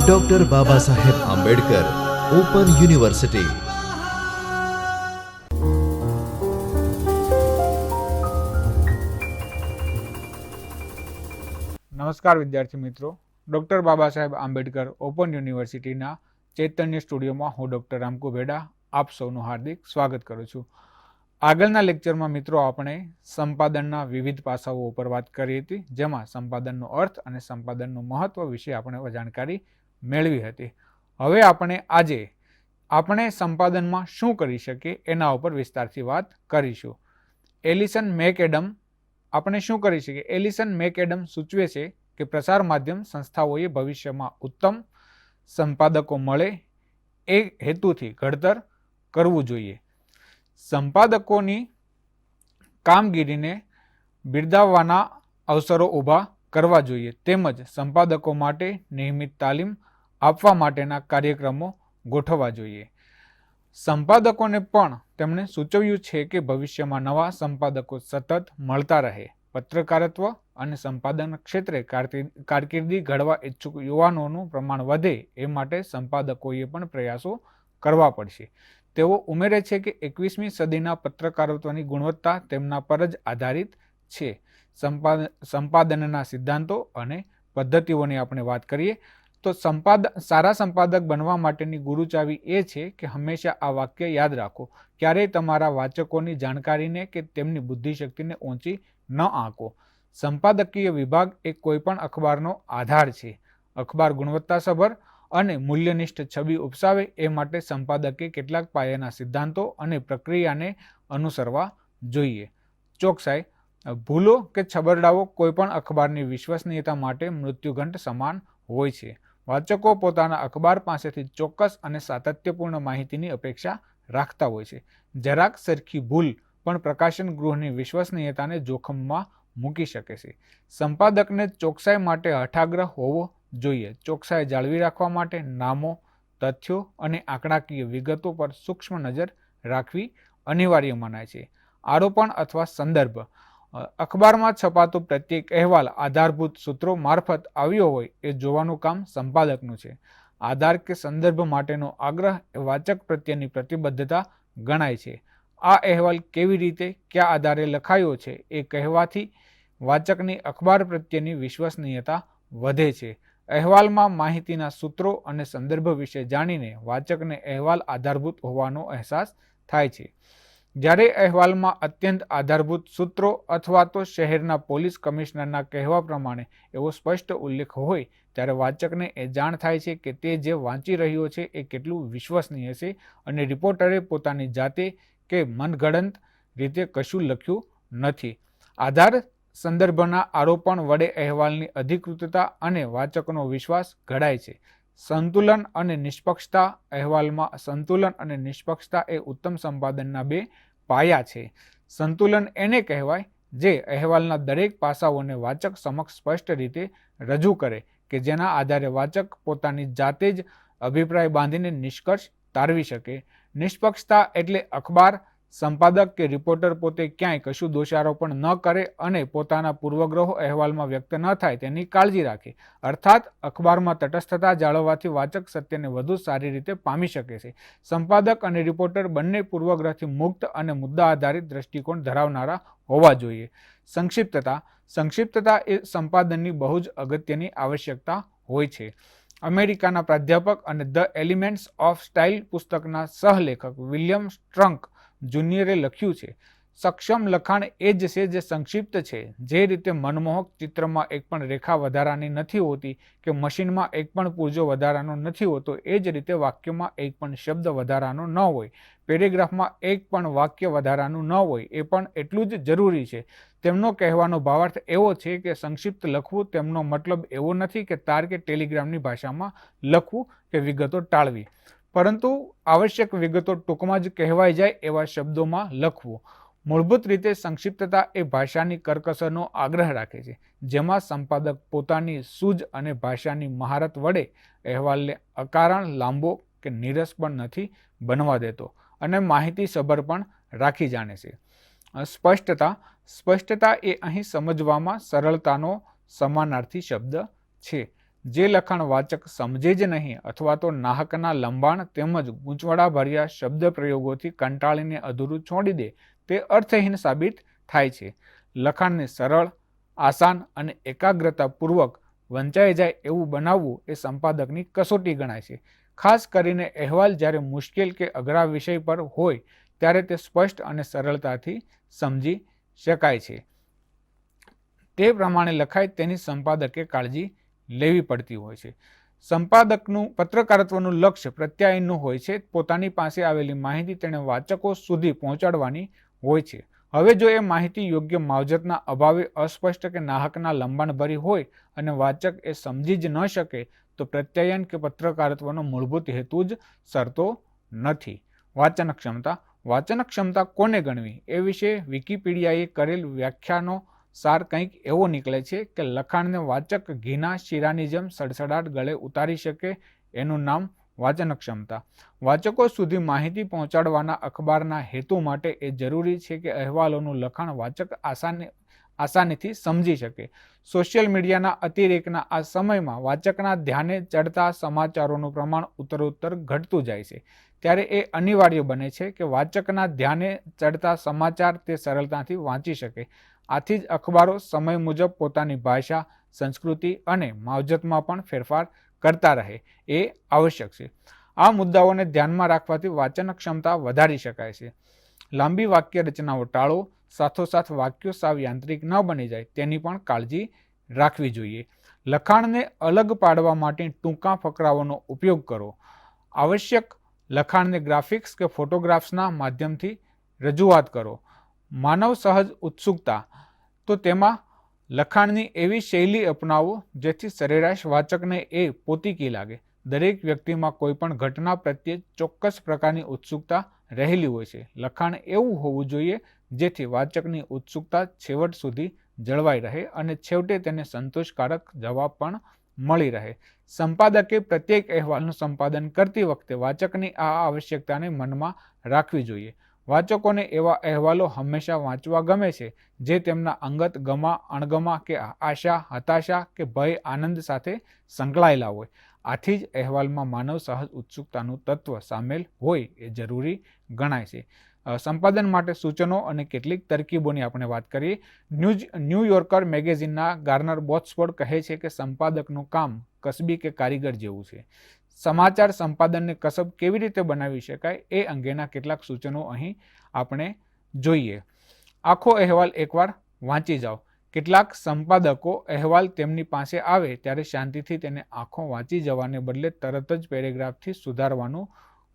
Doctor Baba Saheb Ambedkar open university નમસ્કાર વિદ્યાર્થી મિત્રો. ડૉક્ટર બાબા સાહેબ આંબેડકર ઓપન યુનિવર્સિટીના ચૈતન્ય સ્ટુડિયોમાં હું ડૉક્ટર રામકુ ભેડા આપ સૌનું હાર્દિક સ્વાગત કરું છું. આગળના લેક્ચરમાં મિત્રો આપણે સંપાદનના વિવિધ પાસાઓ ઉપર વાત કરી હતી, જેમાં સંપાદનનો અર્થ અને સંપાદનનું મહત્વ વિશે આપણે જાણકારી મેળવી હતી. હવે આપણે આજે આપણે સંપાદનમાં શું કરી શકીએ એના ઉપર વિસ્તારથી વાત કરીશું. એલિસન મેકેડમ આપણે શું કરી શકીએ? એલિસન મેકેડમ સૂચવે છે કે પ્રસાર માધ્યમ સંસ્થાઓએ ભવિષ્યમાં ઉત્તમ સંપાદકો મળે એ હેતુથી ઘડતર કરવું જોઈએ. સંપાદકોની કામગીરીને બિરદાવવાના અવસરો ઊભા કરવા જોઈએ. તેમજ સંપાદકો માટે નિયમિત તાલીમ આપવા માટેના કાર્યક્રમો ગોઠવવા જોઈએ. સંપાદકોને પણ તેમણે સૂચવ્યું છે કે ભવિષ્યમાં નવા સંપાદકો સતત મળતા રહે. પત્રકારત્વ અને સંપાદન ક્ષેત્રે કારકિર્દી ઘડવા ઈચ્છુક યુવાનોનું પ્રમાણ વધે એ માટે સંપાદકોએ પણ પ્રયાસો કરવા પડશે. તેઓ ઉમેરે છે કે એકવીસમી સદીના પત્રકારત્વની ગુણવત્તા તેમના પર જ આધારિત છે. સંપાદ, સંપાદનના સિદ્ધાંતો અને પદ્ધતિઓની આપણે વાત કરીએ, તો સંપાદ, સારા સંપાદક બનવા માટેની ગુરુચાવી એ છે કે હંમેશા આ વાક્ય યાદ રાખો. ક્યારેય તમારા વાચકોની જાણકારીને કે તેમની બુદ્ધિશક્તિને ઊંચી ન આંકો. સંપાદકીય વિભાગ એ કોઈપણ અખબારનો આધાર છે. અખબાર ગુણવત્તાસભર અને મૂલ્યનિષ્ઠ છબી ઉપસાવે એ માટે સંપાદકે કેટલાક પાયાના સિદ્ધાંતો અને પ્રક્રિયાને અનુસરવા જોઈએ. ચોકસાઈ ભૂલો કે છબરડાઓ કોઈપણ અખબારની વિશ્વસનીયતા માટે મૃત્યુઘંટ સમાન હોય છે. વાચકો પોતાના અખબાર પાસેથી ચોક્કસ અને સાતત્યપૂર્ણ માહિતીની અપેક્ષા રાખતા હોય છે. જરાક સરખી ભૂલ પણ પ્રકાશન ગૃહની વિશ્વસનીયતાને જોખમમાં મૂકી શકે છે. સંપાદકને ચોકસાઈ માટે હઠાગ્રહ હોવો જોઈએ. ચોકસાઈ જાળવી રાખવા માટે નામો, તથ્યો અને આંકડાકીય વિગતો પર સૂક્ષ્મ નજર રાખવી અનિવાર્ય મનાય છે. આરોપણ અથવા સંદર્ભ. અખબારમાં છપાતો પ્રત્યેક અહેવાલ આધારભૂત સૂત્રો મારફત આવ્યો હોય એ જોવાનું કામ સંપાદકનું છે. આધાર કે સંદર્ભ માટેનો આગ્રહ એ વાચક પ્રત્યેની પ્રતિબદ્ધતા ગણાય છે. આ અહેવાલ કેવી રીતે, કયા આધારે લખાયો છે એ કહેવાથી વાચકની અખબાર પ્રત્યેની વિશ્વસનીયતા વધે છે. અહેવાલમાં માહિતીના સૂત્રો અને સંદર્ભ વિશે જાણીને વાચકને અહેવાલ આધારભૂત હોવાનો અહેસાસ થાય છે. જ્યારે અહેવાલમાં અત્યંત આધારભૂત સૂત્રો અથવા તો શહેરના પોલીસ કમિશનરના કહેવા પ્રમાણે એવો સ્પષ્ટ ઉલ્લેખ હોય, ત્યારે વાચકને એ જાણ થાય છે કે તે જે વાંચી રહ્યો છે એ કેટલું વિશ્વસનીય છે અને રિપોર્ટરે પોતાની જાતે કે મનગણંત રીતે કશું લખ્યું નથી. આધાર સંદર્ભના આરોપણ વડે અહેવાલની અધિકૃતતા અને વાચકનો વિશ્વાસ ઘડાય છે. સંતુલન અને નિષ્પક્ષતા અહેવાલમાં સંતુલન અને નિષ્પક્ષતા એ ઉત્તમ સંપાદનના બે પાયા છે. સંતુલન એને કહેવાય જે અહેવાલના દરેક પાસાઓને વાચક સમક્ષ સ્પષ્ટ રીતે રજૂ કરે કે જેના આધારે વાચક પોતાની જાતે જ અભિપ્રાય બાંધીને નિષ્કર્ષ તારવી શકે. નિષ્પક્ષતા એટલે અખબાર સંપાદક કે રિપોર્ટર પોતે ક્યાંય કશું દોષારોપણ ન કરે અને પોતાના પૂર્વગ્રહો અહેવાલમાં વ્યક્ત ન થાય તેની કાળજી રાખે. અર્થાત, અખબારમાં તટસ્થતા જાળવવાથી વાચક સત્યને વધુ સારી રીતે પામી શકે છે. સંપાદક અને રિપોર્ટર બંને પૂર્વગ્રહથી મુક્ત અને મુદ્દા આધારિત દ્રષ્ટિકોણ ધરાવનારા હોવા જોઈએ. સંક્ષિપ્તતા. સંક્ષિપ્તતા એ સંપાદનની બહુ જ અગત્યની આવશ્યકતા હોય છે. અમેરિકાના પ્રાધ્યાપક અને ધ એલિમેન્ટ્સ ઓફ સ્ટાઇલ પુસ્તકના સહલેખક વિલિયમ સ્ટ્રંક જુનિયરે લખ્યું છે, સક્ષમ લખાણ એ જ છે જે સંક્ષિપ્ત છે. જે રીતે મનમોહક ચિત્રમાં એક પણ રેખા વધારાની નથી હોતી કે મશીનમાં એક પણ પૂર્જો વધારાનો નથી હોતો, એ જ રીતે વાક્યમાં એક પણ શબ્દ વધારાનો ન હોય. પેરેગ્રાફમાં એક પણ વાક્ય વધારાનું ન હોય, એ પણ એટલું જ જરૂરી છે. તેમનો કહેવાનો ભાવાર્થ એવો છે કે સંક્ષિપ્ત લખવું તેમનો મતલબ એવો નથી કે તાર કે ટેલિગ્રામની ભાષામાં લખવું કે વિગતો ટાળવી. પરંતુ આવશ્યક વિગતો ટૂંકમાં જ કહેવાઈ જાય એવા શબ્દોમાં લખવું. મૂળભૂત રીતે સંક્ષિપ્તતા એ ભાષાની કરકસરનો આગ્રહ રાખે છે, જેમાં સંપાદક પોતાની સૂઝ અને ભાષાની મહારત વડે અહેવાલને અકારણ, લાંબો કે નીરસ પણ નથી બનવા દેતો અને માહિતીસભર પણ રાખી જાણે છે. સ્પષ્ટતા સ્પષ્ટતા એ અહીં સમજવામાં સરળતાનો સમાનાર્થી શબ્દ છે. જે લખાણ વાચક સમજે જ નહીં અથવા તો નાહકના લંબાણ તેમજ ગૂંચવડાભર્યા શબ્દ પ્રયોગોથી કંટાળીને અધૂરું છોડી દે, તે અર્થહીન સાબિત થાય છે. લખાણને સરળ, આસાન અને એકાગ્રતાપૂર્વક વંચાઈ જાય એવું બનાવવું એ સંપાદકની કસોટી ગણાય છે. ખાસ કરીને અહેવાલ જ્યારે મુશ્કેલ કે અઘરા વિષય પર હોય, ત્યારે તે સ્પષ્ટ અને સરળતાથી સમજી શકાય છે. તે પ્રમાણે લખાય તેની સંપાદકે કાળજી લેવી પડતી હોય છે. સંપાદકનું, પત્રકારત્વનું લક્ષ્ય પ્રત્યાયનનું હોય છે. પોતાની પાસે આવેલી માહિતી તેણે વાચકો સુધી પહોંચાડવાની હોય છે. હવે જો એ માહિતી યોગ્ય માવજતના અભાવે, અસ્પષ્ટ કે નાહકના લંબાણભરી હોય અને વાચક એ સમજી જ ન શકે, તો પ્રત્યાયન કે પત્રકારત્વનો મૂળભૂત હેતુ જ સરતો નથી. વાચન ક્ષમતા વાચન ક્ષમતા કોને ગણવી? એ વિશે વિકિપીડિયાએ કરેલ વ્યાખ્યાનો સાર કંઈક એવો નીકળે છે કે લખાણને વાચક ઘીના શીરાની જેમ સડસડાટ ગળે ઉતારી શકે એનું નામ વાચન ક્ષમતા વાચકો સુધી માહિતી પહોંચાડવાના અખબારના હેતુ માટે એ જરૂરી છે કે અહેવાલોનું લખાણ વાચક આસાની, આસાનીથી સમજી શકે. સોશિયલ મીડિયાના અતિરેકના આ સમયમાં વાચકના ધ્યાને ચડતા સમાચારોનું પ્રમાણ ઉત્તરોત્તર ઘટતું જાય છે. ત્યારે એ અનિવાર્ય બને છે કે વાચકના ધ્યાને ચડતા સમાચાર તે સરળતાથી વાંચી શકે. આથી જ અખબારો સમય મુજબ પોતાની ભાષા, સંસ્કૃતિ અને માવજતમાં પણ ફેરફાર કરતા રહે એ આવશ્યક છે. આ મુદ્દાઓને ધ્યાનમાં રાખવાથી વાચન ક્ષમતા વધારી શકાય છે. લાંબી વાક્ય રચનાઓ ટાળો, સાથોસાથ વાક્યો સાવ યાંત્રિક ન બની જાય તેની પણ કાળજી રાખવી જોઈએ. લખાણને અલગ પાડવા માટે ટૂંકા ફકરાઓનો ઉપયોગ કરો. આવશ્યક લખાણને ગ્રાફિક્સ કે ફોટોગ્રાફ્સના માધ્યમથી રજૂઆત કરો. માનવ સહજ ઉત્સુકતા, તો તેમાં લખાણની એવી શૈલી અપનાવો, જેથી સરેરાશ વાચકને એ પોતીકી લાગે. દરેક વ્યક્તિમાં કોઈ પણ ઘટના પ્રત્યે ચોક્કસ પ્રકારની ઉત્સુકતા રહેલી હોય છે. લખાણ એવું હોવું જોઈએ, જેથી વાચકની ઉત્સુકતા છેવટ સુધી જળવાઈ રહે અને છેવટે તેને સંતોષકારક જવાબ પણ મળી રહે. સંપાદકે પ્રત્યેક અહેવાલનું સંપાદન કરતી વખતે વાચકની આ આવશ્યકતાને મનમાં રાખવી જોઈએ. વાચકોને એવા અહેવાલો હંમેશા વાંચવા ગમે છે, જે તેમના અંગત ગમા, અણગમા કે આશા, હતાશા કે ભય, આનંદ સાથે સંકળાયેલા હોય. આથી જ અહેવાલમાં માનવ સહજ ઉત્સુકતાનું તત્વ સામેલ હોય એ જરૂરી ગણાય છે. સંપાદન માટે સૂચનો અને કેટલીક તરકીબોની આપણે વાત કરીએ. ન્યૂઝ ન્યૂયોર્કર મેગેઝિનના ગાર્નર બોટ્સફોર્ડ કહે છે કે સંપાદકનું કામ કસબી કે કારીગર જેવું છે. સમાચાર સંપાદનને કસબ કેવી રીતે બનાવી શકાય એ અંગેના કેટલાક સૂચનો અહીં આપણે જોઈએ. આખો અહેવાલ એકવાર વાંચી જાઓ. કેટલાક સંપાદકો અહેવાલ તેમની પાસે આવે ત્યારે શાંતિથી તેને આંખો વાંચી જવાને બદલે તરત જ પેરેગ્રાફથી સુધારવાનું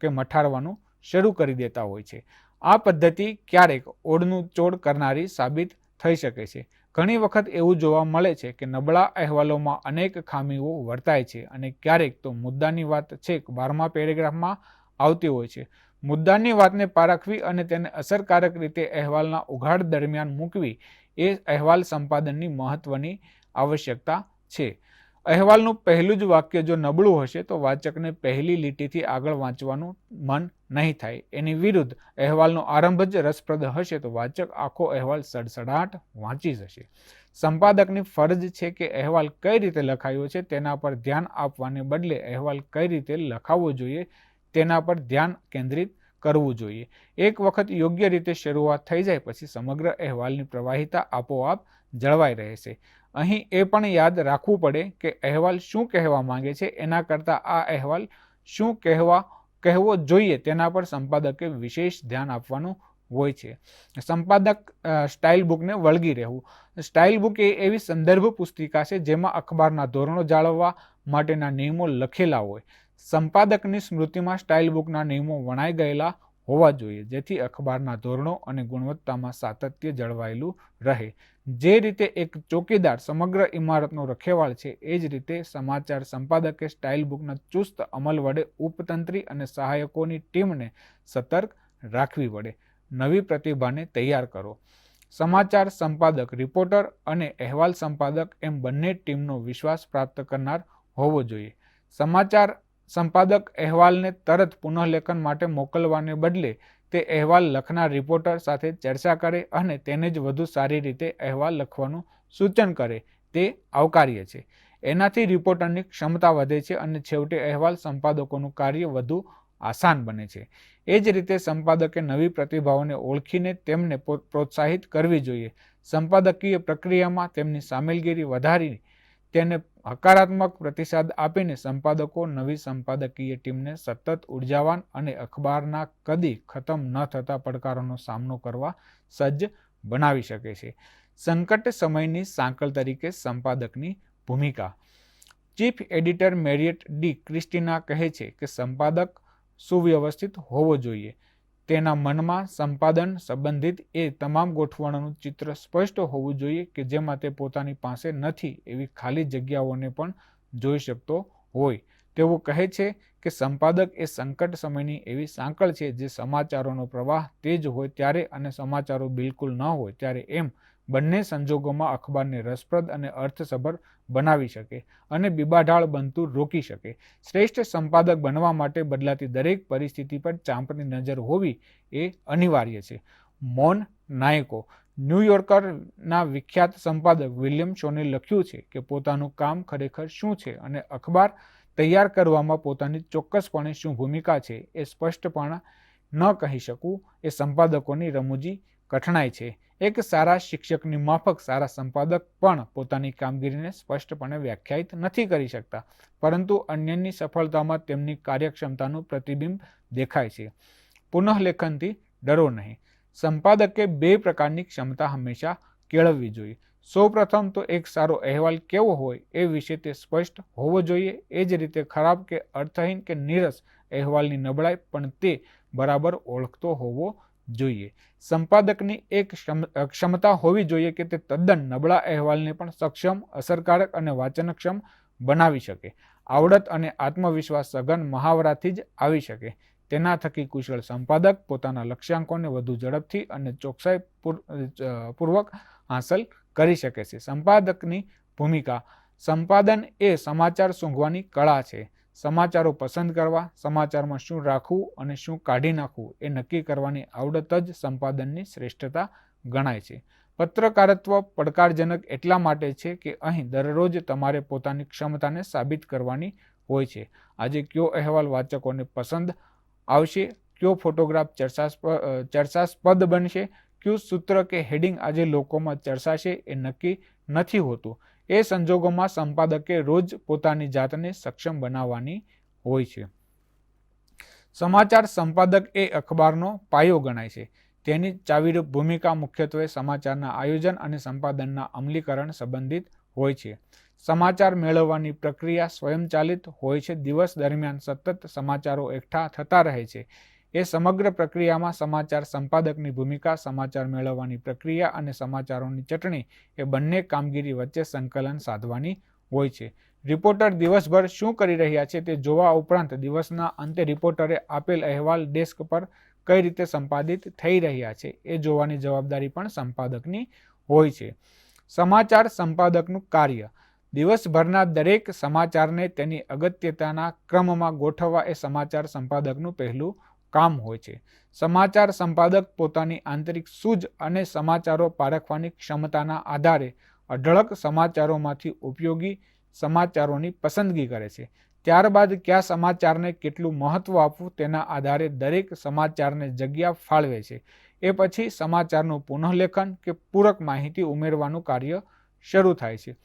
કે મઠારવાનું શરૂ કરી દેતા હોય છે. આ પદ્ધતિ ક્યારેક ઓળનું ચોડ કરનારી સાબિત થઈ શકે છે. ઘણી વખત એવું જોવા મળે છે કે નબળા અહેવાલોમાં અનેક ખામીઓ વર્તાય છે અને ક્યારેક તો મુદ્દાની વાત છેક બારમા પેરેગ્રાફમાં આવતી હોય છે. મુદ્દાની વાતને પારખવી અને તેને અસરકારક રીતે અહેવાલના ઉઘાડ દરમિયાન મૂકવી એ અહેવાલ સંપાદનની મહત્વની આવશ્યકતા છે. અહેવાલનું પહેલું જ વાક્ય જો નબળું હશે, તો વાચકને પહેલી લીટીથી આગળ વાંચવાનું મન નહીં થાય. એની વિરુદ્ધ અહેવાલનો આરંભ જ રસપ્રદ હશે, તો વાચક આખો અહેવાલ સડસડાટ વાંચી જશે. સંપાદકની ફરજ છે કે અહેવાલ કઈ રીતે લખાયો છે, તેના પર ધ્યાન આપવાને બદલે અહેવાલ કઈ રીતે લખાવવો જોઈએ, તેના પર ધ્યાન કેન્દ્રિત કરવું જોઈએ. એક વખત યોગ્ય રીતે શરૂઆત થઈ જાય, પછી સમગ્ર અહેવાલની પ્રવાહિતા આપોઆપ જળવાઈ રહેશે. અહીં એ પણ યાદ રાખવું પડે કે અહેવાલ શું કહેવા માંગે છે, એના કરતાં આ અહેવાલ શું કહેવા, કહેવો જોઈએ તેના પર સંપાદકે વિશેષ ધ્યાન આપવાનું હોય છે. સંપાદક સ્ટાઇલ બુકને વળગી રહેવું. સ્ટાઇલ બુક એ એવી સંદર્ભ પુસ્તિકા છે જેમાં અખબારના ધોરણો જાળવવા માટેના નિયમો લખેલા હોય. સંપાદકની સ્મૃતિમાં સ્ટાઇલ બુકના નિયમો વણાઈ ગયેલા હોવા જોઈએ, જેથી અખબારના ધોરણો અને ગુણવત્તામાં સાતત્ય જળવાયેલું રહે. જે રીતે એક ચોકીદાર સમગ્ર ઇમારતનો રખેવાળ છે, એ જ રીતે સમાચાર સંપાદકે સ્ટાઇલ બુકના ચુસ્ત અમલ વડે ઉપતંત્રી અને સહાયકોની ટીમને સતર્ક રાખવી પડે નવી પ્રતિભાને તૈયાર કરો. સમાચાર સંપાદક રિપોર્ટર અને અહેવાલ સંપાદક એમ બંને ટીમનો વિશ્વાસ પ્રાપ્ત કરનાર હોવો જોઈએ. સમાચાર સંપાદક અહેવાલને તરત પુનઃલેખન માટે મોકલવાને બદલે તે અહેવાલ લખનાર રિપોર્ટર સાથે ચર્ચા કરે અને તેને જ વધુ સારી રીતે અહેવાલ લખવાનું સૂચન કરે. તે આવકાર્ય છે. એનાથી રિપોર્ટરની ક્ષમતા વધે છે અને છેવટે અહેવાલ સંપાદકોનું કાર્ય વધુ આસાન બને છે. એ જ રીતે સંપાદકે નવી પ્રતિભાઓને ઓળખીને તેમને પ્રોત્સાહિત કરવી જોઈએ. સંપાદકીય પ્રક્રિયામાં તેમની સામેલગીરી વધારી તેને હકારાત્મક પ્રતિસાદ આપીને સંપાદકો નવી સંપાદકીય ટીમને સતત ઉર્જાવાન અને અખબારના કદી ખતમ ન થતા પડકારોનો સામનો કરવા સજ્જ બનાવી શકે છે. સંકટ સમયની સાંકળ તરીકે સંપાદકની ભૂમિકા. Chief editor Mariette D Christina કહે છે કે સંપાદક સુવ્યવસ્થિત હોવો જોઈએ. તેના મનમાં સંપાદન સંબંધિત એ તમામ ગોઠવણોનું ચિત્ર સ્પષ્ટ હોવું જોઈએ કે જેમાં તે પોતાની પાસે નથી એવી ખાલી જગ્યાઓને પણ જોઈ શકતો હોય. તેઓ કહે છે કે સંપાદક એ સંકટ સમયની એવી સાંકળ છે જે સમાચારોનો પ્રવાહ તેજ હોય ત્યારે અને સમાચારો બિલકુલ ન હોય ત્યારે એમ બંને સંજોગોમાં અખબારને રસપ્રદ અને અર્થસભર બનાવી શકે અને બીબાઢાળ બનતું રોકી શકે. શ્રેષ્ઠ સંપાદક બનવા માટે બદલાતી દરેક પરિસ્થિતિ પર ચાંપની નજર હોવી એ અનિવાર્ય છે. મોન નાયકો. ન્યૂયોર્કરના વિખ્યાત સંપાદક વિલિયમ શોને લખ્યું છે કે પોતાનું કામ ખરેખર શું છે અને અખબાર તૈયાર કરવામાં પોતાની ચોક્કસપણે શું ભૂમિકા છે એ સ્પષ્ટપણે ન કહી શકવું એ સંપાદકોની રમૂજી કઠણાઈ છે. એક સારા શિક્ષકની માફક, સારા સંપાદક પણ પોતાની કામગીરીને સ્પષ્ટપણે વ્યાખ્યાયિત નથી કરી શકતા. પરંતુ અન્યની સફળતામાં તેમની કાર્યક્ષમતાનું પ્રતિબિંબ દેખાય છે. પુનઃલેખનથી ડરો નહીં. સંપાદકે બે પ્રકારની ક્ષમતા હંમેશા કેળવવી જોઈએ. સૌપ્રથમ તો એક સારો અહેવાલ કેવો હોય એ વિશે તે સ્પષ્ટ હોવો જોઈએ. એ જ રીતે ખરાબ કે અર્થહીન કે નીરસ અહેવાલની નબળાઈ પણ તે બરાબર ઓળખતો હોવો જોઈએ. સંપાદકની એક ક્ષમતા હોવી જોઈએ કે તે તદ્દન નબળા અહેવાલને પણ સક્ષમ, અસરકારક અને વાંચનક્ષમ બનાવી શકે. આવડત અને આત્મવિશ્વાસ સઘન મહાવરાથી જ આવી શકે. તેના થકી કુશળ સંપાદક પોતાના લક્ષ્યાંકોને વધુ ઝડપથી અને ચોકસાઈ પૂર્વક હાંસલ કરી શકે છે. સંપાદકની ભૂમિકા. સંપાદન એ સમાચાર સૂંઘવાની કળા છે. સમાચારો પસંદ કરવા, સમાચારમાં શું રાખવું અને શું કાઢી નાખવું એ નક્કી કરવાની આવડત જ સંપાદનની શ્રેષ્ઠતા ગણાય છે. પત્રકારત્વ પડકારજનક એટલા માટે છે કે અહીં દરરોજ તમારે પોતાની ક્ષમતાને સાબિત કરવાની હોય છે. આજે કયો અહેવાલ વાચકોને પસંદ આવશે, કયો ફોટોગ્રાફ ચર્ચાસ્પદ ચર્ચાસ્પદ બનશે, કયું સૂત્ર કે હેડિંગ આજે લોકોમાં ચર્ચાશે એ નક્કી નથી હોતું. એ સંજોગોમાં સંપાદકે રોજ પોતાની જાતને સક્ષમ બનાવવાની હોય છે. સમાચાર સંપાદક એ અખબારનો પાયો ગણાય છે. તેની ચાવીરૂપ ભૂમિકા મુખ્યત્વે સમાચારના આયોજન અને સંપાદનના અમલીકરણ સંબંધિત હોય છે. સમાચાર મેળવવાની પ્રક્રિયા સ્વયંચાલિત હોય છે. દિવસ દરમિયાન સતત સમાચારો એકઠા થતા રહે છે. એ સમગ્ર પ્રક્રિયામાં સમાચાર સંપાદકની ભૂમિકા, સમાચાર મેળવવાની પ્રક્રિયા અને સમાચારોની ચટણી એ બંને કામગીરી વચ્ચે સંકલન સાધવાની હોય છે. રિપોર્ટર દિવસભર શું કરી રહ્યા છે તે જોવા ઉપરાંત દિવસના અંતે રિપોર્ટરે આપેલ અહેવાલ ડેસ્ક પર કઈ રીતે સંપાદિત થઈ રહ્યા છે એ જોવાની જવાબદારી પણ સંપાદકની હોય છે. સમાચાર સંપાદકનું કાર્ય. દિવસભરના દરેક સમાચારને તેની અગત્યતાના ક્રમમાં ગોઠવવા એ સમાચાર સંપાદકનું પહેલું કામ હોય છે. સમાચાર સંપાદક પોતાની આંતરિક સૂઝ અને સમાચારો પારખવાની ક્ષમતાના આધારે અઢળક સમાચારોમાંથી ઉપયોગી સમાચારોની પસંદગી કરે છે. ત્યારબાદ કયા સમાચારને કેટલું મહત્વ આપવું તેના આધારે દરેક સમાચારને જગ્યા ફાળવે છે. એ પછી સમાચારનું પુનઃલેખન કે પૂરક માહિતી ઉમેરવાનું કાર્ય શરૂ થાય છે.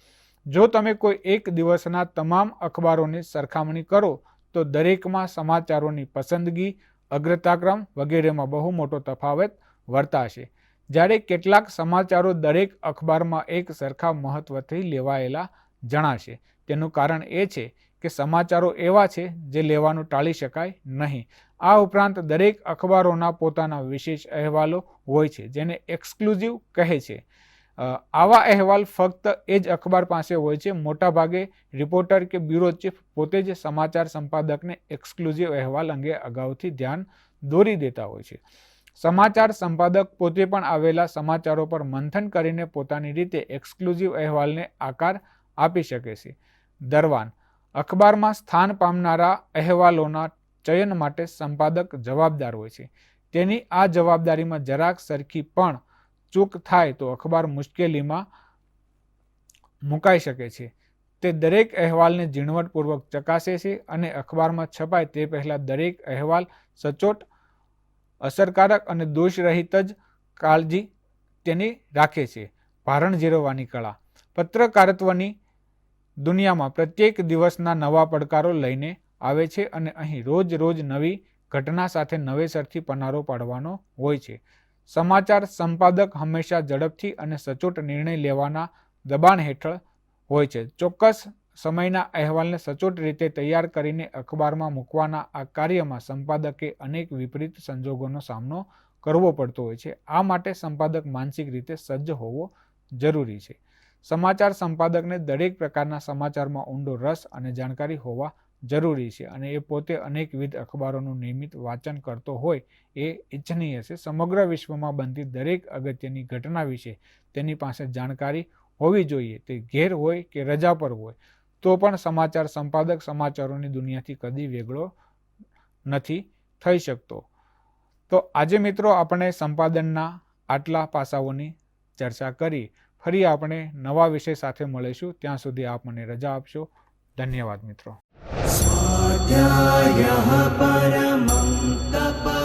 જો તમે કોઈ એક દિવસના તમામ અખબારોની સરખામણી કરો, તો દરેકમાં સમાચારોની પસંદગી અગ્રતાક્રમ વગેરેમાં બહુ મોટો તફાવત વર્તાશે. જ્યારે કેટલાક સમાચારો દરેક અખબારમાં એક સરખા મહત્ત્વથી લેવાયેલા જણાશે. તેનું કારણ એ છે કે સમાચારો એવા છે જે લેવાનું ટાળી શકાય નહીં. આ ઉપરાંત દરેક અખબારોના પોતાના વિશેષ અહેવાલો હોય છે જેને એક્સક્લુઝિવ કહે છે. આવા અહેવાલ ફક્ત એ જ અખબાર પાસે હોય છે. મોટાભાગે રિપોર્ટર કે બ્યુરો ચીફ પોતે જ સમાચાર સંપાદકને એક્સક્લુઝિવ અહેવાલ અંગે અગાઉથી ધ્યાન દોરી દેતા હોય છે. સમાચાર સંપાદક પોતે પણ આવેલા સમાચારો પર મંથન કરીને પોતાની રીતે એક્સક્લુઝિવ અહેવાલને આકાર આપી શકે છે. દરવાન, અખબારમાં સ્થાન પામનારા અહેવાલોના ચયન માટે સંપાદક જવાબદાર હોય છે. તેની આ જવાબદારીમાં જરાક સરખી પણ ચૂક થાય તો અખબાર મુશ્કેલીમાં મુકાઈ શકે છે. તે દરેક અહેવાલને ઝીણવટપૂર્વક ચકાસે છે અને અખબારમાં છપાય તે પહેલાં દરેક અહેવાલ સચોટ, અસરકારક અને દોષરહિત જ કાળજી તેની રાખે છે. ભારણ જીરવવાની કળા. પત્રકારત્વની દુનિયામાં પ્રત્યેક દિવસના નવા પડકારો લઈને આવે છે અને અહીં રોજ રોજ નવી ઘટના સાથે નવેસરથી પનારો પાડવાનો હોય છે. સમાચાર સંપાદક હંમેશા ઝડપથી અને સચોટ નિર્ણય લેવાના દબાણ હેઠળ હોય છે. ચોક્કસ સમયના અહેવાલને સચોટ રીતે તૈયાર કરીને અખબારમાં મૂકવાના આ કાર્યમાં સંપાદકે અનેક વિપરીત સંજોગોનો સામનો કરવો પડતો હોય છે. આ માટે સંપાદક માનસિક રીતે સજ્જ હોવો જરૂરી છે. સમાચાર સંપાદકને દરેક પ્રકારના સમાચારમાં ઊંડો રસ અને જાણકારી હોવા જરૂરી છે અને એ પોતે અનેકવિધ અખબારોનું નિયમિત વાંચન કરતો હોય એ ઇચ્છનીય છે. સમગ્ર વિશ્વમાં બનતી દરેક અગત્યની ઘટના વિશે તેની પાસે જાણકારી હોવી જોઈએ. તે ઘેર હોય કે રજા પર હોય, તો પણ સમાચાર સંપાદક સમાચારોની દુનિયાથી કદી વેગળો નથી થઈ શકતો. તો આજે મિત્રો આપણે સંપાદનના આટલા પાસાઓની ચર્ચા કરી. ફરી આપણે નવા વિષય સાથે મળીશું. ત્યાં સુધી આપ મને રજા આપશો. ધન્યવાદ મિત્રો. परमं तप